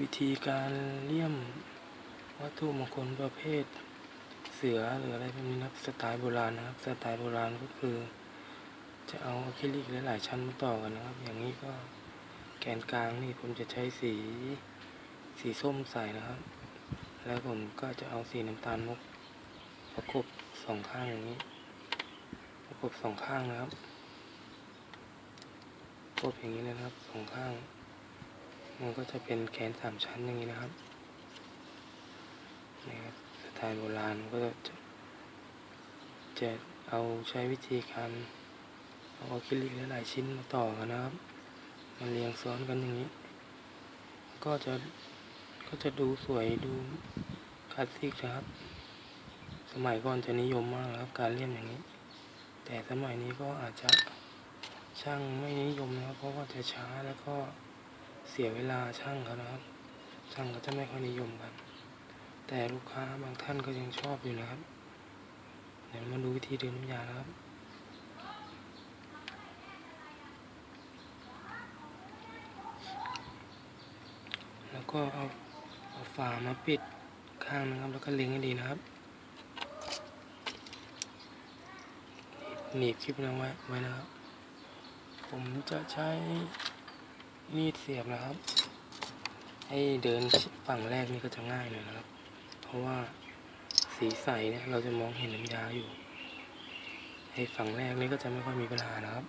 วิธีการเลี่ยมวัตถุมงคลประเภท เสือหรืออะไรพวกนี้นะครับสไตล์โบราณนะครับ สไตล์โบราณก็คือ จะเอาอะคริลิกหลายๆชั้นมาต่อกันนะครับ อย่างนี้ก็แกนกลางนี่ผมจะใช้สีสีส้มใส่นะครับ แล้วผมก็จะเอาสีน้ำตาลมุกประกบสองข้างอย่างนี้ ประกบสองข้างนะครับประกบอย่างนี้เลยนะครับสองข้าง มันก็จะเป็นแขนสามชั้นอย่างนี้นะครับนี่ครับสไตล์โบราณก็จะจะเอาใช้วิธีการเอาอะคริลิกหลายชิ้นมาต่อกันนะครับมันเรียงซ้อนกันอย่างนี้ ก็จะก็จะดูสวยดูคลาสสิกนะครับ สมัยก่อนจะนิยมมากนะครับการเลี่ยมอย่างนี้ แต่สมัยนี้ก็อาจจะช่างไม่นิยมนะครับ เพราะว่าจะช้าแล้วก็ เสียเวลาช่างเขานะครับ ช่างก็จะไม่ค่อยนิยมกัน แต่ลูกค้าบางท่านก็ยังชอบอยู่นะครับ เดี๋ยวมาดูวิธีเดินน้ำยานะครับแล้วก็เอาเอาฝามาปิดข้างนะครับ แล้วก็ล็งให้ดีนะครับหนีบคลิปนั้นไว้ไว้นะครับ ผมจะใช้ มีดเสียบนะครับ ให้เดินฝั่งแรกนี่ก็จะง่ายหน่อยนะครับ เพราะว่าสีใสเนี่ยเราจะมองเห็นน้ำยาอยู่ให้ฝั่งแรกนี่ก็จะไม่ค่อยมีปัญหานะครับ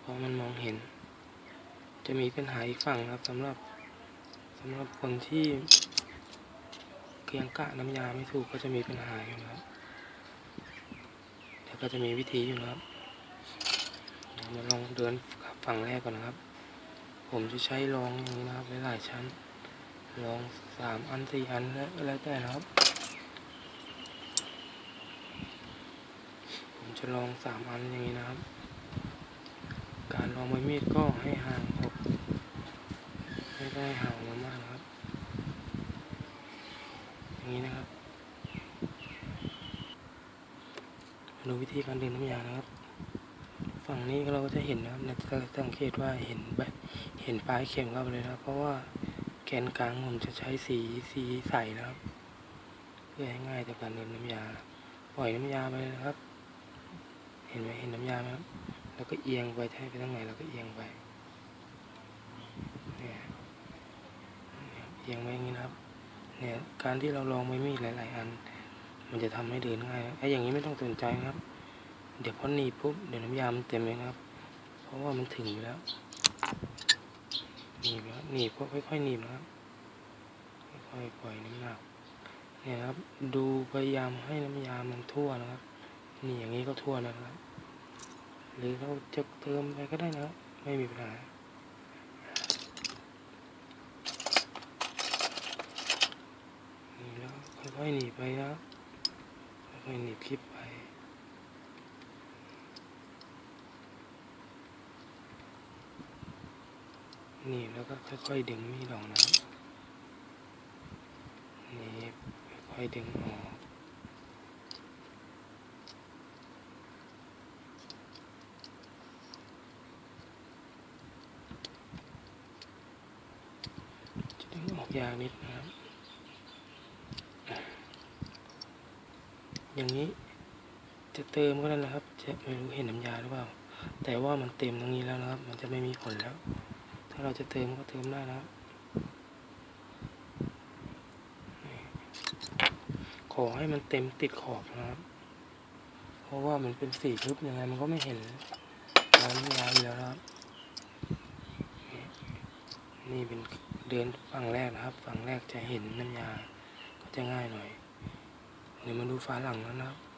เพราะมันมองเห็น จะมีปัญหาอีกฝั่งนะครับสำหรับสำหรับคนที่เกียงกะน้ำยาไม่ถูกก็จะมีปัญหาอยู่นะครับแต่ก็จะมีวิธีอยู่นะครับ มาลองเดินฝั่งแรกก่อนนะครับ ผมจะใช้รองอย่างนี้นะครับหลายชั้นรองสามอันสี่อันแล้วแล้วแต่นะครับ ผมจะลองสามอันอย่างนี้นะครับ การลองใบมีดก็ให้ห่างออกไม่ได้ห่างมากนะครับ อย่างนี้นะครับดูวิธีการดึงน้ำยานะครับ ฝั่งนี้เราก็จะเห็นนะครับเนี่ยจะสังเกตว่าเห็นแบบเห็นปลายเข็มเข้าไปเลยนะเพราะว่าแกนกลางผมจะใช้สีสีใสนะครับ เพื่อให้ง่ายต่อการดึงน้ำยา ปล่อยน้ำยาไปเลยนะครับ เห็นไหมเห็นน้ำยาไหมครับแล้วก็เอียงไปให้ไปทางไหนเราก็เอียงไปเนี่ยเอียงไว้อย่างนี้นะครับเนี่ยการที่เราลองไม่มีหลาย ๆ อัน มันจะทำให้เดินง่ายไอ้อย่างนี้ไม่ต้องสนใจนะครับ เดี๋ยวพอหนีปุ๊บเดี๋ยวน้ำยามันเต็มเลยครับ เพราะว่ามันถึงอยู่แล้วหนีบแล้วหนีบก็ค่อยๆหนีบนะครับค่อยๆปล่อยน้ำหนักเนี่ยครับ ดูพยายามให้น้ำยามันทั่วนะครับนี่อย่างนี้ก็ทั่วนะครับ หรือเราจะเติมไปก็ได้นะครับไม่มีปัญหานี่แล้วค่อยๆหนีไปนะครับค่อยๆหนีบคลิปไป นี่แล้วก็ค่อยๆดึงมีดออกนะครับนี่ค่อยๆดึงออกจะดึงออกยากนิดนะครับ อย่างนี้จะเติมก็ได้นะครับ จะไม่รู้เห็นน้ำยาหรือเปล่า แต่ว่ามันเต็มตรงนี้แล้วนะครับ มันจะไม่มีผลแล้วาเราจะเติมก็เติมได้นะครับขอให้มันเต็มติดขอบนะครับ เพราะว่ามันเป็นสีทึบยังไงมันก็ไม่เห็นรอยน้ำยาอยู่แล้วครับ นี่เป็นเดือนฝั่งแรกนะครับ ฝั่งแรกจะเห็นน้ำยาก็จะง่ายหน่อย เดี๋ยวมาดูฝาหลังแล้วนะครับ